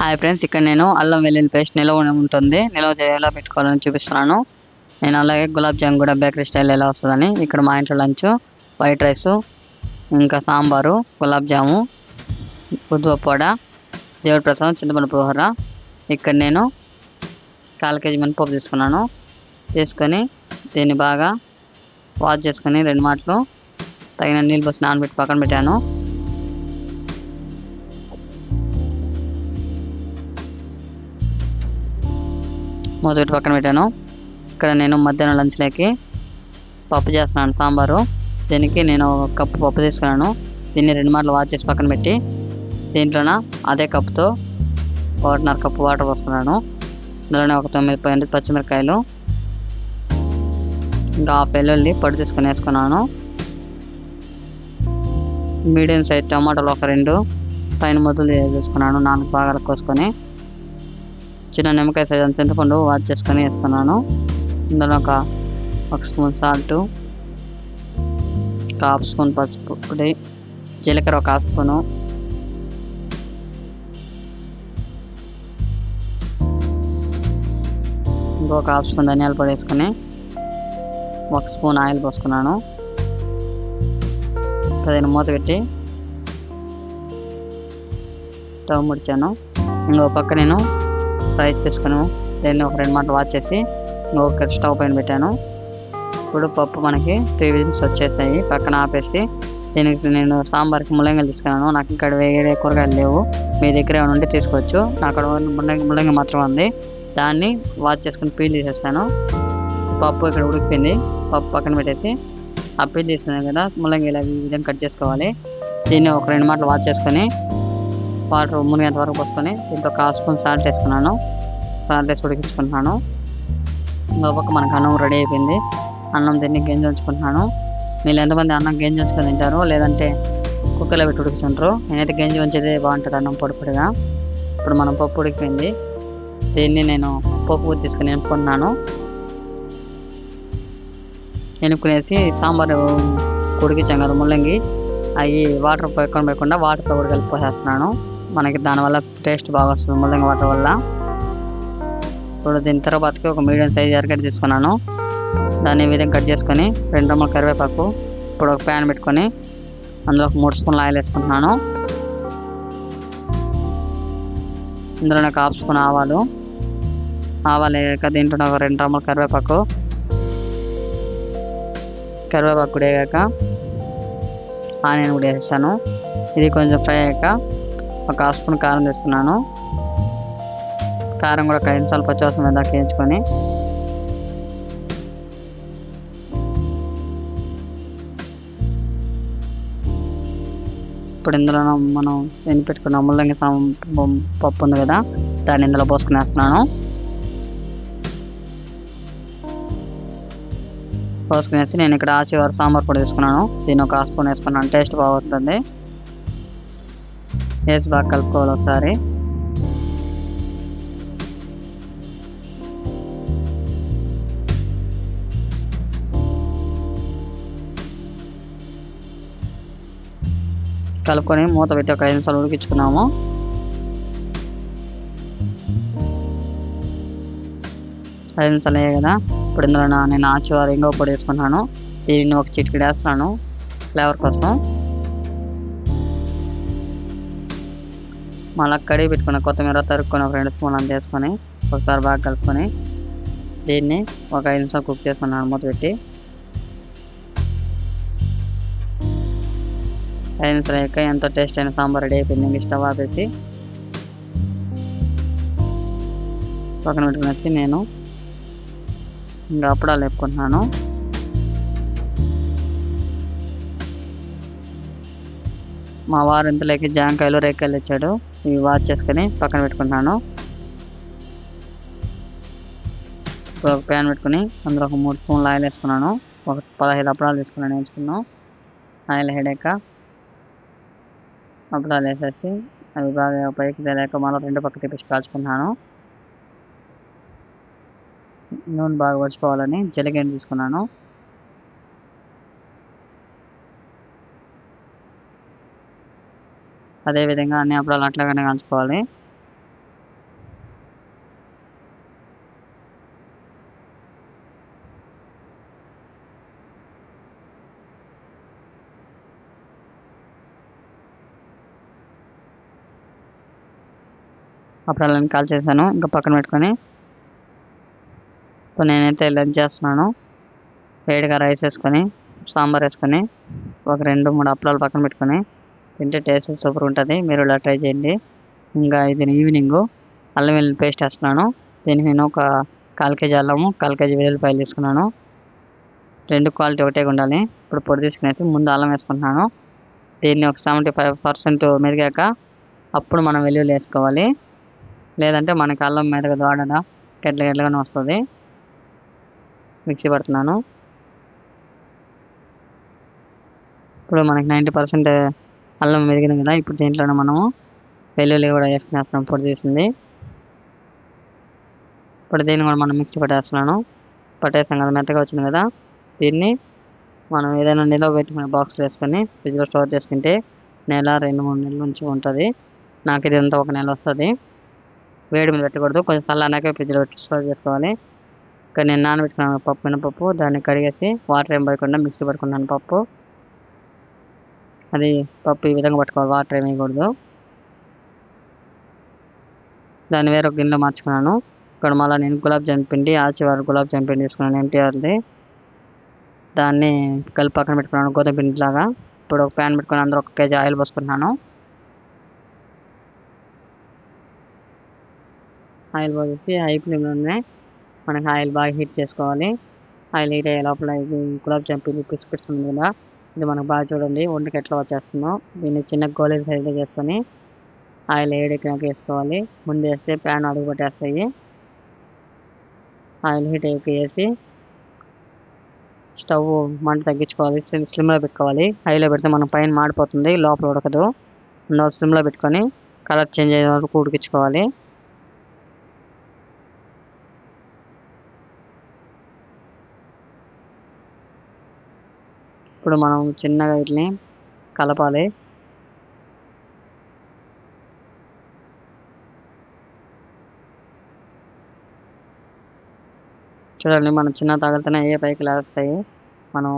Hi friends ఇక్కడ నేను అల్లం వెల్లుల్లి పేస్ట్ నిల్వ ఉంటుంది. నిల్వ ఎలా పెట్టుకోవాలని చూపిస్తున్నాను. నేను అలాగే గులాబ్ జామ్ కూడా బేకరీ స్టైల్ ఎలా వస్తుందని ఇక్కడ మా ఇంట్లో లంచ్ వైట్ రైస్ ఇంకా సాంబారు గులాబ్ జాము ఉద్వ పొడ దేవుడి ప్రసాదం చింతపండు పులిహోర. ఇక్కడ నేను కాల్ కేజీ మినపప్పు తీసుకున్నాను. తీసుకొని దీన్ని బాగా వాష్ చేసుకొని రెండు మాటలు తగిన నీళ్ళు పోసి నానబెట్టి పక్కన పెట్టాను. మూత పెట్టి పక్కన పెట్టాను. ఇక్కడ నేను మధ్యాహ్నం లంచ్లోకి పప్పు చేస్తున్నాను సాంబారు. దీనికి నేను ఒక కప్పు పప్పు తీసుకున్నాను. దీన్ని రెండు మార్లు వాష్ చేసి పక్కన పెట్టి దీంట్లోన అదే కప్పుతో ఒకటిన్నర కప్పు వాటర్ పోసుకున్నాను. ఇందులోనే ఒక తొమ్మిది పది పచ్చిమిరకాయలు ఇంకా హాఫ్ వెల్లుల్లి పొడి తీసుకొని వేసుకున్నాను. మీడియం సైజ్ టమాటాలు ఒక రెండు పైన మొదలు తీసుకున్నాను నాలుగు భాగాలు కోసుకొని. చిన్న నిమ్మకాయ సైజ్ అంత చింతపండు వాష్ చేసుకొని వేసుకున్నాను. ఇందులో ఒక ఒక స్పూన్ సాల్ట్ ఒక హాఫ్ స్పూన్ పసుపు పొడి జీలకర్ర ఒక హాఫ్ స్పూను ఇంకొక హాఫ్ స్పూన్ ధనియాల పొడి వేసుకొని ఒక స్పూన్ ఆయిల్ పోసుకున్నాను. పదిహేను మూత పెట్టి స్టవ్ ముడిచాను. ఇంకో పక్క నేను ఫ్రై చేసుకుని దీన్ని ఒక రెండు మాటలు వాచ్ చేసి ఇంకొక స్టవ్ పైన పెట్టాను. ఇప్పుడు పప్పు మనకి త్రీ విజిల్స్ వచ్చేసాయి. పక్కన ఆపేసి దీనికి నేను సాంబార్కి ముల్లంగిలు తీసుకున్నాను. నాకు ఇక్కడ వేరే కూరగాయలు లేవు. మీ దగ్గర ఏమైనా ఉంటే తీసుకోవచ్చు. నాకు అక్కడ ముల్లంగి ముల్లంగి మాత్రం ఉంది. దాన్ని వాచ్ చేసుకుని పీల్ తీసేస్తాను పప్పు ఇక్కడ ఉడికిపోయింది. పప్పు పక్కన పెట్టేసి ఆ పీల్ తీస్తున్నాను కదా. ముల్లంగి ఇలా ఈ విధంగా కట్ చేసుకోవాలి. దీన్ని ఒక రెండు మాటలు వాచ్ చేసుకొని వాటర్ మునిగేంత వరకు పోసుకొని దీంట్లో ఒక స్పూన్ సాల్ట్ వేసుకున్నాను. సాల్ట్ వేసి ఉడికించుకుంటున్నాను. ఇంకో పక్క మనకు అన్నం రెడీ అయిపోయింది. అన్నం దీన్ని గింజ ఉంచుకుంటున్నాను. మీరు ఎంతమంది అన్నం గింజ ఉంచుకొని తింటారు లేదంటే కుక్కర్లో పెట్టి ఉడికించుంటారు నేనైతే గింజ ఉంచేదే బాగుంటుంది అన్నం పొడిపొడిగా ఇప్పుడు మనం పప్పు ఉడికిపోయింది. దీన్ని నేను పప్పు తీసుకుని నింపుకున్నాను నింపుకునేసి సాంబారు ఉడికించాం కదా ముల్లంగి. అవి వాటర్ పెట్టుకొని పోయకుండా వాటర్తో కూడా కలిపి పోసేస్తున్నాను. మనకి దానివల్ల టేస్ట్ బాగా వస్తుంది ముల్లంగి వాటర్ వల్ల. ఇప్పుడు దీని తర్వాతకి ఒక మీడియం సైజ్ ఎరగడ్డ తీసుకున్నాను. దాన్ని ఈ విధంగా కట్ చేసుకొని రెండు రమ్మల కరివేపాకు ఇప్పుడు ఒక ప్యాన్ పెట్టుకొని అందులో ఒక మూడు స్పూన్లు ఆయిల్ వేసుకుంటున్నాను. ఇందులో నాకు హాఫ్ స్పూన్ ఆవాలు. ఆవాలు వేయక దీంట్లో ఒక రెండు రమ్మల కరివేపాకు. కరివేపాకు కూడా వేయక ఆనియన్ కూడా వేసాను. ఇది కొంచెం ఫ్రై అయ్యాక ఒక హాఫ్ స్పూన్ కారం తీసుకున్నాను. కారం కూడా ఒక ఐదు నిమిషాలు పచ్చివాసన మీద వేయించుకొని. ఇప్పుడు ఇందులో మనం ఎన్ని పెట్టుకున్న ముల్లంగి సాం- పప్పు ఉంది కదా దాన్ని ఇందులో పోసుకునేస్తున్నాను. పోసుకునేసి నేను ఇక్కడ ఆచివారు సాంబార్ పొడి తీసుకున్నాను. దీన్ని ఒక హాఫ్ స్పూన్ వేసుకున్నాను. టేస్ట్ బాగుంటుంది. వేసి బాగా కలుపుకోవాలి ఒకసారి? కలుపుకొని మూత పెట్టి ఒక ఐదు నిమిషాలు ఉడికించుకున్నాము. ఐదు నిమిషాలు అయ్యాయి కదా? ఇప్పుడు ఇందులో నేను ఆచివారు ఇంకో పొడి వేసుకుంటున్నాను దీన్ని ఒక చిటికి వేస్తున్నాను. ఫ్లేవర్ కోసం. మళ్ళీ కడిగి పెట్టుకున్న కొత్తిమీర తరుక్కున్న ఫ్రెండ్స్ రెండు చేసుకొని ఒకసారి బాగా కలుపుకొని దీన్ని ఒక ఐదు నిమిషాలు కుక్ చేసుకున్నాను మూత పెట్టి ఐదు నిమిషాలు అయ్యాక ఎంతో టేస్ట్ అయిన సాంబార్ రెడీ అయిపోయింది. ఇంక స్టవ్ ఆపేసి పక్కన పెట్టుకుని నేను ఇంకా అప్పుడాలు వేపుకుంటున్నాను మా వారు ఇంతలోకి జాంకాయలు రేకాయలు ఇచ్చాడు ఇవి వాచ్ చేసుకొని పక్కన పెట్టుకుంటున్నాను. ఇప్పుడు ఒక ప్యాన్ పెట్టుకుని అందులో ఒక మూడు స్పూన్లు ఆయిల్ వేసుకున్నాను. ఒక పదహైదు అప్పడాలు తీసుకున్నాను వేసుకున్నాను ఆయిల్ హెడేక అప్పడాలు వేసేసి అవి బాగా పైకి తెలియక మళ్ళీ రెండు పక్క తిప్పేసి కాల్చుకున్నాను నూనె బాగా పరుచుకోవాలని జలిగేని తీసుకున్నాను. అదే విధంగా అన్ని అప్పుడు అట్లాగనే కంచుకోవాలి అప్పుడు అలా కాల్ చేశాను. ఇంకా పక్కన పెట్టుకొని ఇప్పుడు నేనైతే లంచ్ చేస్తున్నాను. వేడిగా రైస్ వేసుకొని సాంబార్ వేసుకొని ఒక రెండు మూడు అప్పలాలు పక్కన పెట్టుకొని తింటే టేస్ట్ సూపర్ ఉంటుంది. మీరు ఇలా ట్రై చేయండి. ఇంకా ఇది ఈవినింగ్. అల్లం వెల్లుల్లి పేస్ట్ వేస్తున్నాను. దీనికి నేను ఒక కాల్ కేజీ అల్లము కాల్ కేజీ వెల్లుల్లిపాయలు తీసుకున్నాను. రెండు క్వాలిటీ ఒకటే ఉండాలి. ఇప్పుడు పొడి తీసుకునేసి ముందు అల్లం వేసుకుంటున్నాను. దీన్ని ఒక సెవెంటీ ఫైవ్ పర్సెంట్ మెరిగాక అప్పుడు మనం వెల్లుల్లి వేసుకోవాలి. లేదంటే మనకి అల్లం మెదగ వాడన గడ్ల గడ్లగానే వస్తుంది. మిక్సీ పడుతున్నాను. ఇప్పుడు మనకి నైంటీ పర్సెంట్ అల్లం మెరిగిన కదా ఇప్పుడు దీంట్లోనే మనము వెల్లుల్లి కూడా వేసుకునేస్తున్నాం పొడి చేసింది. ఇప్పుడు దీన్ని కూడా మనం మిక్సీ పట్టేస్తున్నాను. పట్టేస్తాం కదా మెత్తగా వచ్చింది కదా. దీన్ని మనం ఏదైనా నిల్వ పెట్టుకునే బాక్స్ వేసుకొని ఫ్రిడ్జ్లో స్టోర్ చేసుకుంటే నెల రెండు మూడు నెలల నుంచి ఉంటుంది. నాకు ఇది అంతా ఒక నెల వస్తుంది. వేడి మీద పెట్టకూడదు. కొంచెం చల్లనాకే ఫ్రిడ్జ్లో పెట్టి స్టోర్ చేసుకోవాలి. ఇక్కడ నేను నానబెట్టుకున్నాను పప్పు మినపప్పు. దాన్ని కడిగేసి వాటర్ ఏం పడకుండా మిక్సీ పట్టుకున్నాను పప్పు. అది పప్పు ఈ విధంగా పట్టుకోవాలి. వాటర్ ఏమి వేయకూడదు. దాన్ని వేరొక గిన్నెలో మార్చుకున్నాను. ఇక్కడ మళ్ళీ నేను గులాబ్ జామ్ పిండి ఆచివారు గులాబ్ జామ్ పిండి తీసుకున్నాను. ఎంటీఆర్ది దాన్ని కలిపి పక్కన పెట్టుకున్నాను గోధుమ పిండి లాగా. ఇప్పుడు ఒక ప్యాన్ పెట్టుకుని అందరూ ఒక కేజీ ఆయిల్ పోసుకుంటున్నాను. ఆయిల్ పోసేసి హై ఫ్లేమ్లోనే మనకి ఆయిల్ బాగా హీట్ చేసుకోవాలి. ఆయిల్ హీట్ అయ్యే లోపల ఇది గులాబ్ జామ్ పిండి పిసుకొస్తుంది కదా. ఇది మనకు బాగా చూడండి. ఒంటికి ఎట్లా వచ్చేస్తుందో. దీన్ని చిన్న గోళీలు సైడ్గా చేసుకొని ఆయిల్ ఏడెక్కినాక వేసుకోవాలి. ముందు వేస్తే ప్యాన్ అడుగు పట్టేస్తాయి. ఆయిల్ హీట్ అయిపోయి వేసి స్టవ్ మంట తగ్గించుకోవాలి. స్లిమ్ స్లిమ్లో పెట్టుకోవాలి. హైలో పెడితే మనం పైన మాడిపోతుంది. లోపల ఉడకదు. అందువల్ల స్లిమ్లో పెట్టుకొని కలర్ చేంజ్ అయ్యే వరకు ఉడికించుకోవాలి. ఇప్పుడు మనం చిన్నగా వీటిని కలపాలి. చూడండి మనం చిన్న తాగితేనే ఏ పైకి లేస్తాయి. మనం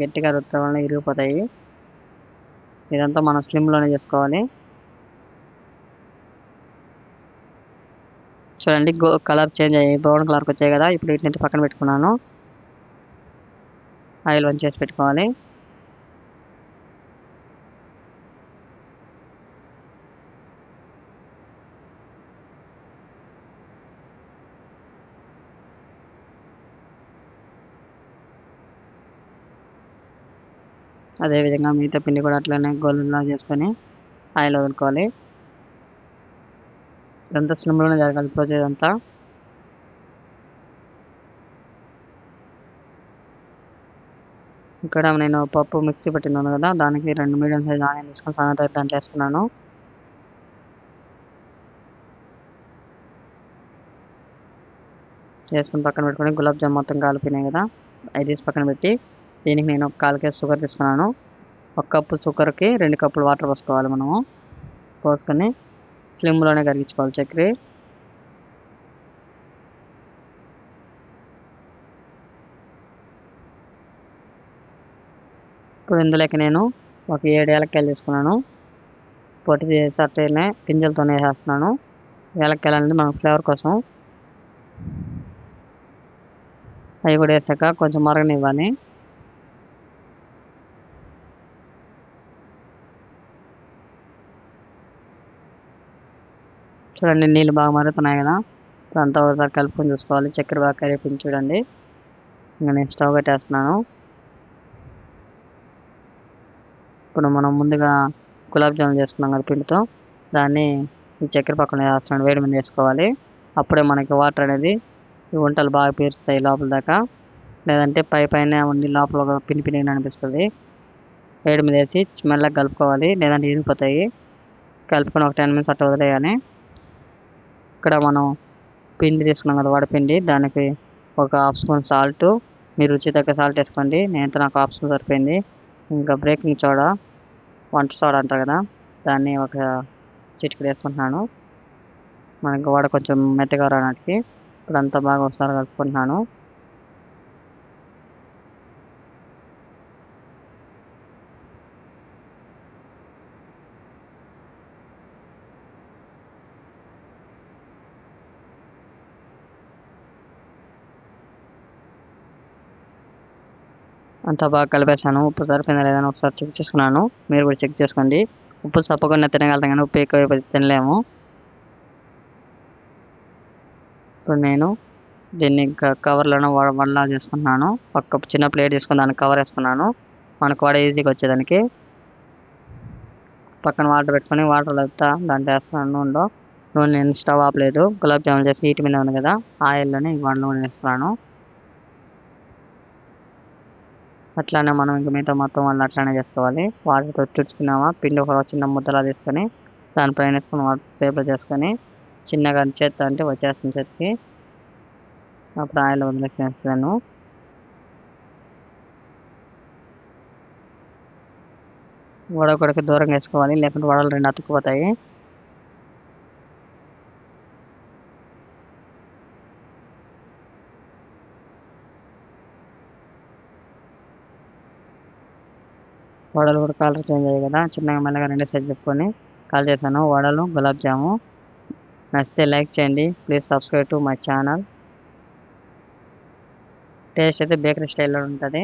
గట్టిగా రుత్తడం వల్ల ఇరిగిపోతాయి. ఇదంతా మనం స్లిమ్లోనే చేసుకోవాలి. చూడండి గో కలర్ చేంజ్ అయ్యాయి. బ్రౌన్ కలర్కి వచ్చాయి కదా. ఇప్పుడు వీటిని పక్కన పెట్టుకున్నాను. ఆయిల్ వంచేసి చేసి పెట్టుకోవాలి. అదేవిధంగా మిగతా పిండి కూడా అట్లనే గోళంలా చేసుకొని ఆయిల్ వదులుకోవాలి. ఇదంతా స్లిమ్లోనే జరగాలి ప్రాసెస్ అంతా. ఇక్కడ నేను పప్పు మిక్సీ పెట్టినాను కదా దానికి రెండు మీడియం సైజ్ ఆనియన్ తీసుకొని సన్నగా దాంట్లో వేసుకున్నాను. చేసుకుని పక్కన పెట్టుకొని గులాబ్ జామ్ మొత్తం కాలిపోయినాయి కదా అవి తీసి పక్కన పెట్టి దీనికి నేను ఒక కాలు కేజీ షుగర్ తీసుకున్నాను ఒక కప్పు షుగర్కి రెండు కప్పులు వాటర్ పోసుకోవాలి మనము. పోసుకొని స్లిమ్లోనే కరిగించుకోవాలి చక్కెర ఇప్పుడు ఇందులోకి నేను ఒక ఏడు ఏలక్కాయలు తీసుకున్నాను. పొట్టి తీసి గింజలతోనే వేసేస్తున్నాను ఏలక్కాయలు అనేది మన ఫ్లేవర్ కోసం. అవి కూడా వేసాక కొంచెం మరగనివ్వాలి. చూడండి నీళ్ళు బాగా మరుగుతున్నాయి కదా. ఇప్పుడు అంతా ఒకసారి కలుపుకొని చూసుకోవాలి. చక్కెర బాగా కరిపించి చూడండి. ఇంకా నేను స్టవ్ కట్టేస్తున్నాను. ఇప్పుడు మనం ముందుగా గులాబ్ జామున్ చేస్తున్నాం కదా పిండితో. దాన్ని ఈ చక్కెర పక్కన వేస్తున్నాను. వేడి మీద వేసుకోవాలి. అప్పుడే మనకి వాటర్ అనేది ఈ వంటలు బాగా పీరుస్తాయి లోపల దాకా. లేదంటే పై పైన ఉండి లోపల ఒక పిండి పిండి అనిపిస్తుంది. వేడి మీద వేసి మెల్లగా కలుపుకోవాలి. లేదంటే ఇరిగిపోతాయి. కలుపుకొని ఒక టెన్ మినిట్స్ అట్లా వదిలేయాలి. ఇక్కడ మనం పిండి తీసుకున్నాం కదా వడపిండి దానికి ఒక హాఫ్ స్పూన్ సాల్ట్. మీరు రుచి తగ్గ సాల్ట్ వేసుకోండి. నేనైతే నాకు హాఫ్ స్పూన్ సరిపోయింది. ఇంకా బ్రేకింగ్ సోడా వంట సోడా అంటారు కదా దాన్ని ఒక చిటికెడు వేసుకుంటున్నాను. మనకి వడ కొంచెం మెత్తగా రావడానికి ఇప్పుడు అంతా బాగా ఒకసారి కలుపుకుంటున్నాను. అంతా బాగా కలిపేసాను ఉప్పు సరిపోయిందా లేదని ఒకసారి చెక్ చేసుకున్నాను. మీరు కూడా చెక్ చేసుకోండి. ఉప్పు సప్పకుండా తినగలుగుతాం కానీ ఉప్పు ఎక్కువ తినలేము. ఇప్పుడు నేను దీన్ని ఇంకా కవర్లోనే వడలా చేసుకున్నాను ఒక చిన్న ప్లేట్ తీసుకుని దానికి కవర్ వేసుకున్నాను. మనకు వడ ఈజీగా వచ్చేదానికి. పక్కన వాటర్ పెట్టుకొని వాటర్ వెళ్తా దాంట్లో వేస్తున్నాను నూనెలో నూనె నేను స్టవ్ ఆపలేదు. గులాబ్ జామున్ చేసి హీట్ మీద ఉంది కదా ఆయిల్లోనే ఇవ్వండి నూనె వేస్తున్నాను. అట్లానే మనం ఇంక మిగతా మొత్తం వాళ్ళు అట్లానే చేసుకోవాలి. వాటితో చుడుచుకున్నామా పిండి ఒక చిన్న ముద్దలా తీసుకొని దానిపైన వేసుకొని వాటర్ సేఫ్లో చేసుకొని చిన్నగా చేత్త అంటే వచ్చేస్తుంది చేతికి. అప్పుడు ఆయిల్ వదిలేసాను వడ కొడకి దూరంగా వేసుకోవాలి లేకుంటే వడలు రెండు అతుక్కుపోతాయి. వడలు కూడా కలర్ చేంజ్ అయ్యాయి కదా. చిన్నగా మెల్లగా రెండు సైడ్ చెప్పుకొని కాల్ చేశాను. వడలు గులాబ్ జాము. నచ్చితే లైక్ చేయండి. Please subscribe to my channel taste అయితే బేకరీ స్టైల్లో ఉంటుంది.